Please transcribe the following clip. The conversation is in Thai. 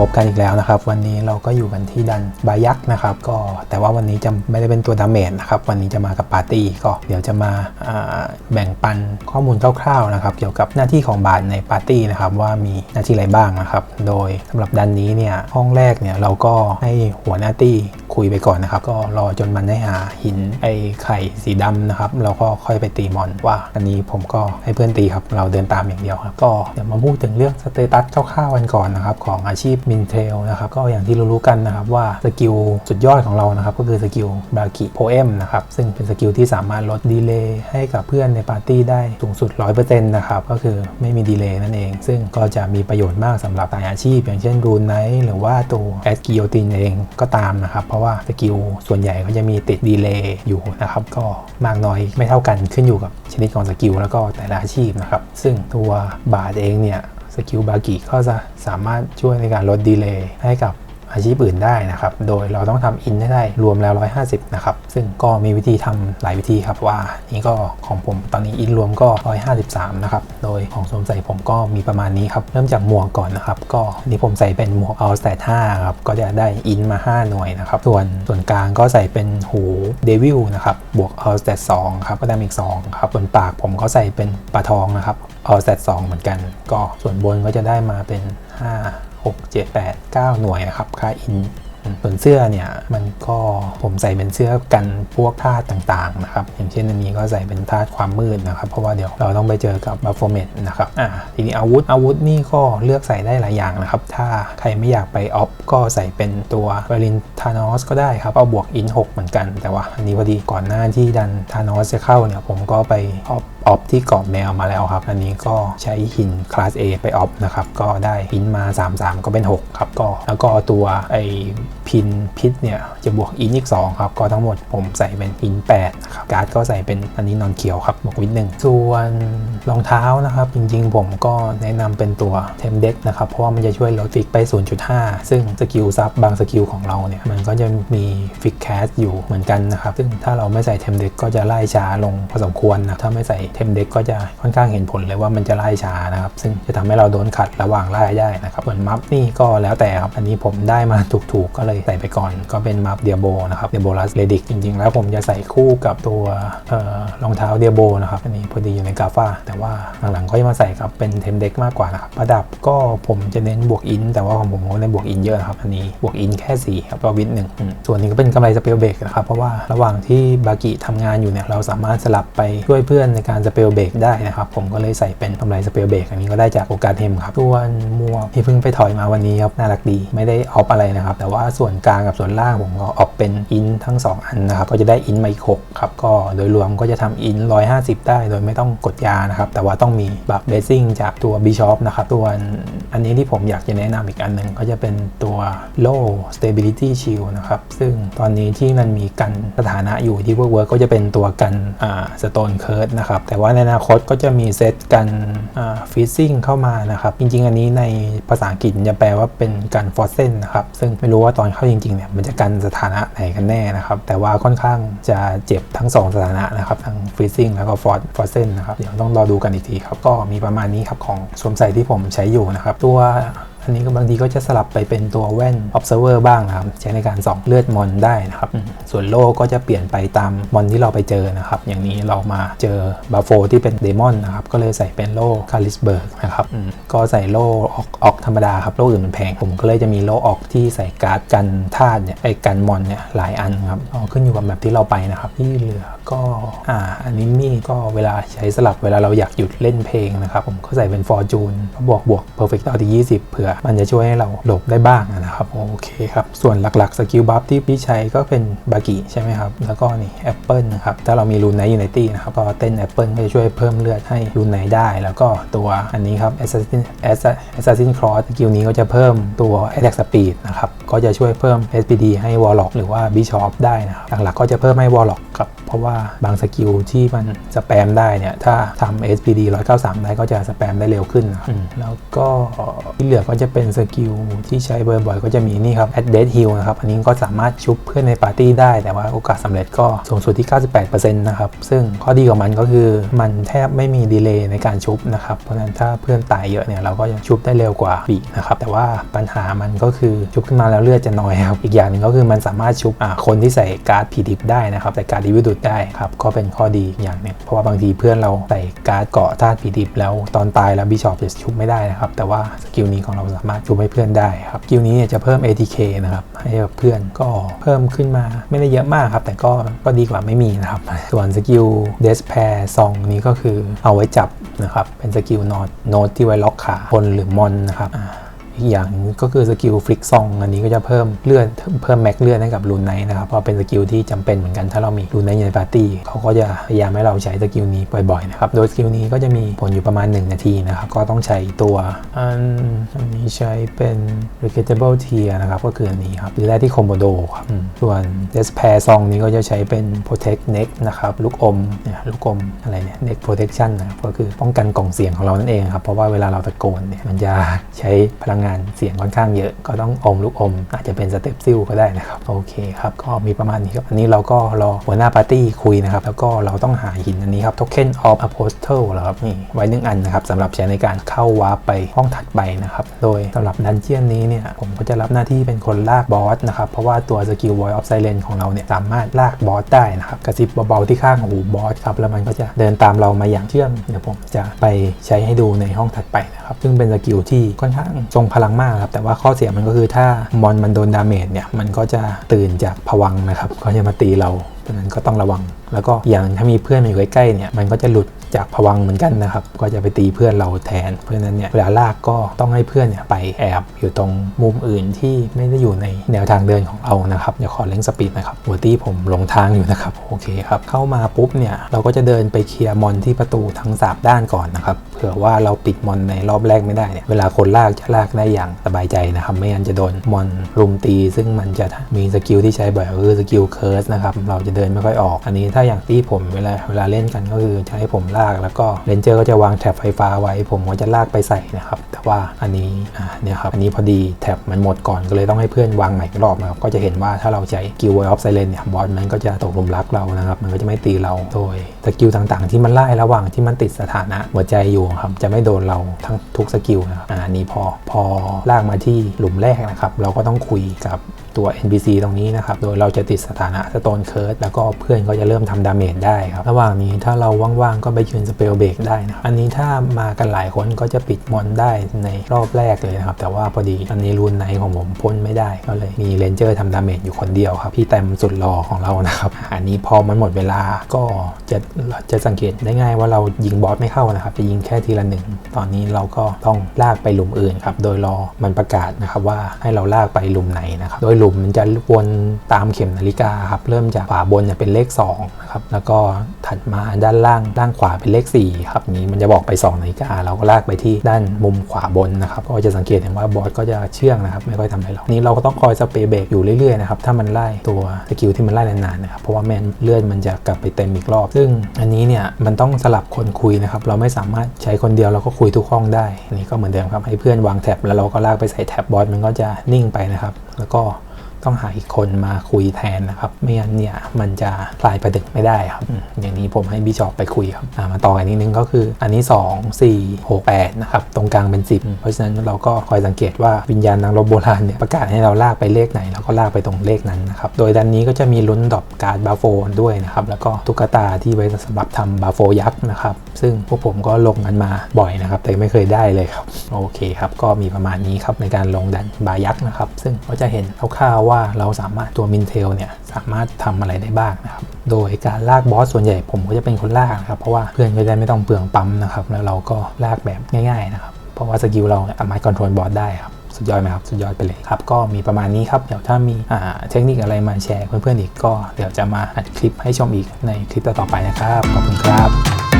พบกันอีกแล้วนะครับ วันนี้เราก็อยู่กันที่ดันบายักนะครับ ก็แต่ว่าวันนี้จะไม่ได้เป็นตัวดาเมจนะครับ วันนี้จะมากับปาร์ตี้ก็เดี๋ยวจะมาาแบ่งปันข้อมูลคร่าวๆนะครับ เกี่ยวกับหน้าที่ของบาทในปาร์ตี้นะครับ ว่ามีหน้าที่อะไรบ้างนะครับ โดยสำหรับดันนี้เนี่ยห้องแรกเนี่ยเราก็ให้หัวหน้าตี้คุยไปก่อนนะครับ ก็รอจนมันได้หาหินไอไข่สีดำนะครับ เราก็ค่อยไปตีมอนว่า อันนี้ผมก็ให้เพื่อนตีครับ เราเดินตามอย่างเดียวครับ ก็เดี๋ยวมาพูดถึงเรื่องสเตตัสคร่าวๆกันก่อนนะครับ ของอาชีพมินเทลนะครับก็อย่างที่รู้ๆกันนะครับว่าสกิลสุดยอดของเรานะครับก็คือสกิลบากิโพเอมนะครับซึ่งเป็นสกิลที่สามารถลดดีเลย์ให้กับเพื่อนในปาร์ตี้ได้สูงสุด 100%นะครับก็คือไม่มีดีเลย์นั่นเอง ซึ่งก็จะมีประโยชน์มากสำหรับสายอาชีพ อย่างเช่นรูนไนท์หรือว่าตัวแอสกิโอตินเองก็ตามนะครับเพราะว่าสกิลส่วนใหญ่ก็จะมีติดดีเลย์อยู่นะครับก็มากน้อยไม่เท่ากันขึ้นอยู่กับชนิดของสกิลแล้วก็แต่ละอาชีพนะครับซึ่งตัวบาทเองเนี่ย สกิลบากิก็จะสามารถช่วยในการลดดีเลย์ให้กับ อาชีพอื่นได้นะครับ โดยเราต้องทำอินให้ได้รวมแล้ว 150 นะครับ ซึ่งก็มีวิธีทำหลายวิธีครับว่า นี่ก็ของผมตอนนี้อินรวมก็ 153 นะครับ โดยของสวมใส่ผมก็มีประมาณนี้ครับ เริ่มจากหมวกก่อนนะครับ ก็นี่ผมใส่เป็นหมวกเอาแตท5ครับ ก็จะได้อินมา 5 หน่วยนะครับ ส่วนส่วนกลางก็ใส่เป็นหูเดวิลนะครับ บวกเอาแตท2ครับ ก็ได้อีก2ครับ ส่วนปากผมก็ใส่เป็นปลาทองนะครับเอาแตท2เหมือนกัน ก็ส่วนบนก็จะได้มาเป็น 5 6 7 8 9 หน่วยนะครับ ค่าอินส่วนเสื้อเนี่ยมันก็ผมใส่เป็นเสื้อกันพวกธาตุต่างๆนะครับอย่างเช่นอันนี้ก็ใส่เป็นธาตุความมืดนะครับ เพราะว่าเดี๋ยวเราต้องไปเจอกับบัฟโฟอร์เมตนะครับอ่าทีนี้อาวุธอาวุธนี่ก็เลือกใส่ได้หลายอย่างนะครับ ถ้าใครไม่อยากไปออฟก็ใส่เป็นตัวเวลินทานอสก็ได้ครับ เอาบวกอิน 6 เหมือนกันแต่ว่าอันนี้พอดีก่อนหน้าที่ดันทานอสจะเข้าเนี่ยผมก็ไปออฟ ออฟที่เกาะแมวมาแล้วครับ อันนี้ก็ใช้หินคลาส A ไปออฟนะครับ ก็ได้หินมา 33 ก็เป็น 6 ครับก็แล้วก็ตัวไอ พินพิษเนี่ยจะบวกอินอีก2ครับ ก็ทั้งหมดผมใส่เป็นอิน8นะครับ การ์ดก็ใส่เป็นอันนี้นอนเขียวครับบวกวินหนึ่งส่วนรองเท้านะครับ จริงๆ ผมก็แนะนำเป็นตัวเทมเด็กนะครับ เพราะว่ามันจะช่วยลดฟิกไป 0.5 ซึ่งสกิลซับบางสกิลของเราเนี่ย มันก็จะมีฟิกแคสอยู่เหมือนกันนะครับ ซึ่งถ้าเราไม่ใส่เทมเด็กก็จะไล่ช้าลงพอสมควรนะถ้าไม่ใส่เทมเด็กก็จะค่อนข้างเห็นผลเลยว่ามันจะไล่ช้านะครับ ซึ่งจะทำให้เราโดนขัดระหว่างไล่ได้นะครับส่วนมัฟนี่ก็แล้วแต่ครับอันนี้ผมได้มาถูกๆก็เลยใส่ไปก่อนก็เป็นมัฟเดียโบนะครับเดียโบลัสเลดิกจริง ๆ แล้วผมจะใส่คู่กับตัวเอ่อรองเท้าเดียโบนะครับอันนี้พอดีอยู่ในกาฟ้าแต่ว่าหลังๆก็จะมาใส่กับเป็นเทมเด็กมากกว่านะครับประดับก็ผมจะเน้นบวกอิน แต่ว่าของผมก็เน้นบวกอินเยอะครับอันนี้บวกอินแค่4ครับก็วิทหนึ่งส่วนนี้ก็เป็นกำไรสเปลเบรกนะครับเพราะว่าระหว่างที่บากิทำงานอยู่เนี่ยเราสามารถสลับไปช่วยเพื่อนในการสเปลเบรกได้นะครับผมก็เลยใส่เป็นกำไรสเปลเบรกอันนี้ก็ได้จากโอกาสเทมครับส่วนหมวที่เพิ่งไปถอยมาวันนี้ครับน่ารักดี ไม่ได้ออฟอะไรนะครับแต่ว่าส่วนวนกลางกับส่วนล่างผมก็ออฟเป็นอินทั้ง 2 อันนะครับ ก็จะได้อินมาอีก6ครับ ก็โดยรวมก็จะทำอิน 150 ได้โดยไม่ต้องกดยานะครับ แต่ว่าต้องมีบัฟเบสซิ่งจากตัวบิชอปนะครับส่วนอันนี้ที่ผมอยากจะแนะนำอีกอันหนึ่งก็จะเป็นตัวโล่ stability shield นะครับ ซึ่งตอนนี้ที่มันมีกันสถานะอยู่ที่เวิร์กเวิร์กก็จะเป็นตัวกันอ่าสโตนเคิร์ดนะครับ แต่ว่าในอนาคตก็จะมีเซตกันอ่าฟิซซิ่งเข้ามานะครับ จริง ๆ อันนี้ในภาษาอังกฤษจะแปลว่าเป็นกันฟอสเซนนะครับ ซึ่งไม่รู้ว่าตอนเข้าจริงๆเนี่ยมันจะกันสถานะไหนกันแน่นะครับ แต่ว่าค่อนข้างจะเจ็บทั้ง 2 สถานะนะครับ ทั้งฟรีซิ่งแล้วก็ฟอสฟอสเซนนะครับ เดี๋ยวต้องรอดูกันอีกทีครับ ก็มีประมาณนี้ครับของสวมใส่ที่ผมใช้อยู่นะครับ ตัว อันนี้ก็บางทีก็จะสลับไปเป็นตัวแว่น observer บ้างนะครับ ใช้ในการส่องเลือดมอนได้นะครับอืมส่วนโล่ก็จะเปลี่ยนไปตามมอนที่เราไปเจอนะครับ อย่างนี้เรามาเจอบาโฟที่เป็นเดมอนนะครับ ก็เลยใส่เป็นโล่คาริสเบิร์กนะครับอืมก็ใส่โล่ออกออกธรรมดาครับ โล่อื่นมันแพง ผมก็เลยจะมีโล่ออกที่ใส่การ์ดกันธาตุเนี่ยไอ้กันมอนเนี่ยหลายอันครับก็ขึ้นอยู่กับแบบที่เราไปนะครับ ที่เหลือก็อ่าอันนี้มีก็เวลาใช้สลับเวลาเราอยากหยุดเล่นเพลงนะครับ ผมก็ใส่เป็นฟอร์จูนบวกบวกเพอร์เฟกต์เอาที่20เผื่อมันจะช่วยให้เราหลบได้บ้างนะครับโอเคครับส่วนหลักๆสกิลบัฟที่พี่ใช้ก็เป็นบากิใช่ไหมครับ แล้วก็นี่แอปเปิลนะครับถ้าเรามีรูนไนท์ยูไนตี้นะครับก็เต้นแอปเปิลก็จะช่วยเพิ่มเลือดให้รูนไนท์ได้ แล้วก็ตัวอันนี้ครับ Assassin Assassin Cross สกิลนี้ก็จะเพิ่มตัว Attack Speed นะครับก็จะช่วยเพิ่ม SPD ให้ Warlock หรือว่า Bishop ได้นะครับหลักๆก็จะเพิ่มให้ Warlock ครับเพราะว่าบางสกิลที่มันสแปมได้เนี่ยถ้าทำ SPD 193 ได้ก็จะสแปมได้เร็วขึ้นนะครับอืมแล้วก็ที่เหลือก็จะจะเป็นสกิลที่ใช้บ่อยๆก็จะมีนี่ครับ add dead heal นะครับ อันนี้ก็สามารถชุบเพื่อนในปาร์ตี้ได้ แต่ว่าโอกาสสำเร็จก็สูงสุดที่ 98%นะครับ ซึ่งข้อดีของมันก็คือมันแทบไม่มีดีเลย์ในการชุบนะครับ เพราะฉะนั้นถ้าเพื่อนตายเยอะเนี่ยเราก็ยังชุบได้เร็วกว่าบีนะครับ แต่ว่าปัญหามันก็คือชุบขึ้นมาแล้วเลือดจะน้อยครับ อีกอย่างหนึ่งก็คือมันสามารถชุบคนที่ใส่การ์ดผีดิบได้นะครับใส่การ์ดดิวิดุดได้ครับ ก็เป็นข้อดีอย่างหนึงเพราะว่าบางทีเพื่อนเราใส่การ์ดเกาะธาตุผีดิบแล้วตอนตายแล้วบิชอปจะชุบไม่ได้นะครับ แต่ว่าสกิลนี้ของเราสามารถชุบให้เพื่อนได้ครับสกิลนี้จะเพิ่ม ATK นะครับให้กับเพื่อนก็เพิ่มขึ้นมาไม่ได้เยอะมากครับ แต่ก็ก็ดีกว่าไม่มีนะครับ ส่วนสกิล d e s p a i r ซองนี้ก็คือเอาไว้จับนะครับเป็นสกิลโนดโนดที่ไว้ล็อกขาคนหรือมอนนะครับ อ่าอีกอย่างหนึ่งก็คือสกิลฟลิกซองอันนี้ก็จะเพิ่มเลื่อนเพิ่มแม็กเลื่อนให้กับรูนไนท์นะครับเพราะเป็นสกิลที่จำเป็นเหมือนกันถ้าเรามีรูนไนท์ในปาร์ตี้เขาก็จะพยายามให้เราใช้สกิลนี้บ่อยๆนะครับโดยสกิลนี้ก็จะมีผลอยู่ประมาณ 1 นาทีนะครับก็ต้องใช้ตัวอันอันนี้ใช้เป็น regettable tier นะครับก็คืออันนี้ครับหรือได้ที่ Komodo ครับอืมส่วน despair ซองนี้ก็จะใช้เป็น protect neck นะครับลูกอมเนี่ยลูกอมอะไรเนี่ย neck protection นะครับก็คือป้องกันกล่องเสียงของเรานั่นเองครับเพราะว่าเวลาเราตะโกนเนี่ยมันจะใช้พลังงานเสียงค่อนข้างเยอะ ก็ต้องอมลูกอม อาจจะเป็นสเต็ปซิลก็ได้นะครับ โอเคครับ ก็มีประมาณนี้ครับ อันนี้เราก็รอหัวหน้าปาร์ตี้คุยนะครับ แล้วก็เราต้องหาหินอันนี้ครับ Token of Apostle เหรอครับนี่ไว้หนึ่งอันนะครับสำหรับใช้ในการเข้าวาร์ปไปห้องถัดไปนะครับ โดยสำหรับดันเจียนนี้เนี่ยผมก็จะรับหน้าที่เป็นคนลากบอสนะครับ เพราะว่าตัวสกิล Voice of Silence ของเราเนี่ยสามารถลากบอสได้นะครับกระซิบเบาๆที่ข้างหูบอสครับแล้วมันก็จะเดินตามเรามาอย่างเชื่องเดี๋ยวผมจะไปใช้ให้ดูในห้องถัดไปนะครับ ซึ่งเป็นสกิลที่ค่อนข้างทรงพพลังมากครับแต่ว่าข้อเสียมันก็คือถ้ามอนมันโดนดาเมจเนี่ยมันก็จะตื่นจากผวังนะครับก็จะมาตีเราดังนั้นก็ต้องระวัง แล้วก็อย่างถ้ามีเพื่อนมาอยู่ใกล้ๆเนี่ยมันก็จะหลุด จากผวังเหมือนกันนะครับ ก็จะไปตีเพื่อนเราแทน เพราะฉะนั้นเนี่ยเวลาลากก็ต้องให้เพื่อนเนี่ยไปแอบอยู่ตรงมุมอื่นที่ไม่ได้อยู่ในแนวทางเดินของเรานะครับเดี๋ยวขอเล่งสปีดนะครับหัวตี้ผมหลงทางอยู่นะครับโอเคครับเข้ามาปุ๊บเนี่ยเราก็จะเดินไปเคลียร์มอนที่ประตูทั้งสามด้านก่อนนะครับเผื่อว่าเราปิดมอนในรอบแรกไม่ได้เนี่ยเวลาคนลากจะลากได้อย่างสบายใจนะครับไม่งั้นจะโดนมอนรุมตี ซึ่งมันจะมีสกิลที่ใช้บ่อยก็คือสกิลเคิร์สนะครับเราจะเดินไม่ค่อยออก อันนี้ถ้าอย่างที่ผมเวลาเวลาเล่นกันก็คือจะให้ผมลากแล้วก็เลนเจอร์ก็จะวางแถบไฟฟ้าไว้ ผมก็จะลากไปใส่นะครับ แต่ว่าอันนี้เนี่ยครับอันนี้พอดีแถบมันหมดก่อนก็เลยต้องให้เพื่อนวางใหม่อีกรอบนะครับก็จะเห็นว่าถ้าเราใช้กิลไวออฟไซเลนเนี่ยบอสมันก็จะตกหลุมรักเรานะครับ มันก็จะไม่ตีเราโดยสกิลต่างๆ ที่มันไล่ระหว่างที่มันติดสถานะหัวใจอยู่ครับจะไม่โดนเราทั้งทุกสกิลนะครับอ่าอันนี้พอพอลากมาที่หลุมแรกนะครับ เราก็ต้องคุยกับ ตัว NPC ตรงนี้นะครับ โดยเราจะติดสถานะสโตนเคิร์ดแล้วก็เพื่อนก็จะเริ่มทำดาเมจได้ครับ ระหว่างนี้ถ้าเราว่างๆ ก็ไปยืนสเปลเบรกได้นะอันนี้ถ้ามากันหลายคนก็จะปิดมอนได้ในรอบแรกเลยนะครับ แต่ว่าพอดีอันนี้รูนไนของผมพ่นไม่ได้ ก็เลยมีเลนเจอร์ทำดาเมจอยู่คนเดียวครับ พี่แต้มสุดหล่อของเรานะครับ อันนี้พอมันหมดเวลาก็จะจะสังเกตได้ง่ายว่าเรายิงบอสไม่เข้านะครับ จะยิงแค่ทีละหนึ่ง ตอนนี้เราก็ต้องลากไปหลุมอื่นครับ โดยรอมันประกาศนะครับว่าให้เราลากไปหลุมไหนนะครับ โดยหลุมมันจะวนตามเข็มนาฬิกาครับเริ่มจากขวาบนจะเป็นเลข2นะครับแล้วก็ถัดมาด้านล่างด้านขวาเป็นเลข4ครับนี้มันจะบอกไป2นาฬิกาเราก็ลากไปที่ด้านมุมขวาบนนะครับก็จะสังเกตเห็นว่าบอสก็จะเชื่องนะครับไม่ค่อยทำอะไรหรอกนี้เราก็ต้องคอยสเปรย์เบรกอยู่เรื่อยๆนะครับถ้ามันไล่ตัวสกิลที่มันไล่นานๆนะครับเพราะว่าแมนเลื่อนมันจะกลับไปเต็มอีกรอบ ซึ่งอันนี้เนี่ยมันต้องสลับคนคุยนะครับเราไม่สามารถใช้คนเดียวเราก็คุยทุกห้องได้นนี้ก็เหมือนเดิมครับให้เพื่อนวางแท็บแล้วเราก็ลากไปใส่แท็บบอสมันก็จะนิ่งไปนะครับ แล้วก็ ต้องหาอีกคนมาคุยแทนนะครับ ไม่งั้นเนี่ยมันจะคลายประดึกไม่ได้ครับอย่างนี้ผมให้บิชอปไปคุยครับมาต่อกันนิดนึงก็คืออันนี้ 2 4 6 8นะครับตรงกลางเป็น 10 เพราะฉะนั้นเราก็คอยสังเกตว่าวิญญาณนักรบโบราณเนี่ยประกาศให้เราลากไปเลขไหนเราก็ลากไปตรงเลขนั้นนะครับโดยด้านนี้ก็จะมีลุ้นดอปการ์ดบาโฟด้วยนะครับแล้วก็ตุ๊กตาที่ไว้สำหรับทำบาโฟยักษ์นะครับซึ่งพวกผมก็ลงกันมาบ่อยนะครับแต่ไม่เคยได้เลยครับโอเคครับก็มีประมาณนี้ครับในการลงดันบายักษ์นะครับซึ่งก็จะเห็นคร่าวๆว่าเราสามารถตัวมินเทลเนี่ยสามารถทำอะไรได้บ้างนะครับโดยการลากบอสส่วนใหญ่ผมก็จะเป็นคนลากนะครับเพราะว่าเพื่อนก็ได้ไม่ต้องเปลืองปั๊มนะครับแล้วเราก็ลากแบบง่ายๆนะครับเพราะว่าสกิลเราเนี่ยสามารถคอนโทรลบอสได้ครับสุดยอดไหมครับ สุดยอดไปเลยครับ ก็มีประมาณนี้ครับ เดี๋ยวถ้ามีเทคนิคอะไรมาแชร์เพื่อนๆอีกก็ เดี๋ยวจะมาอัดคลิปให้ชมอีกในคลิปต่อๆไปนะครับ ขอบคุณครับ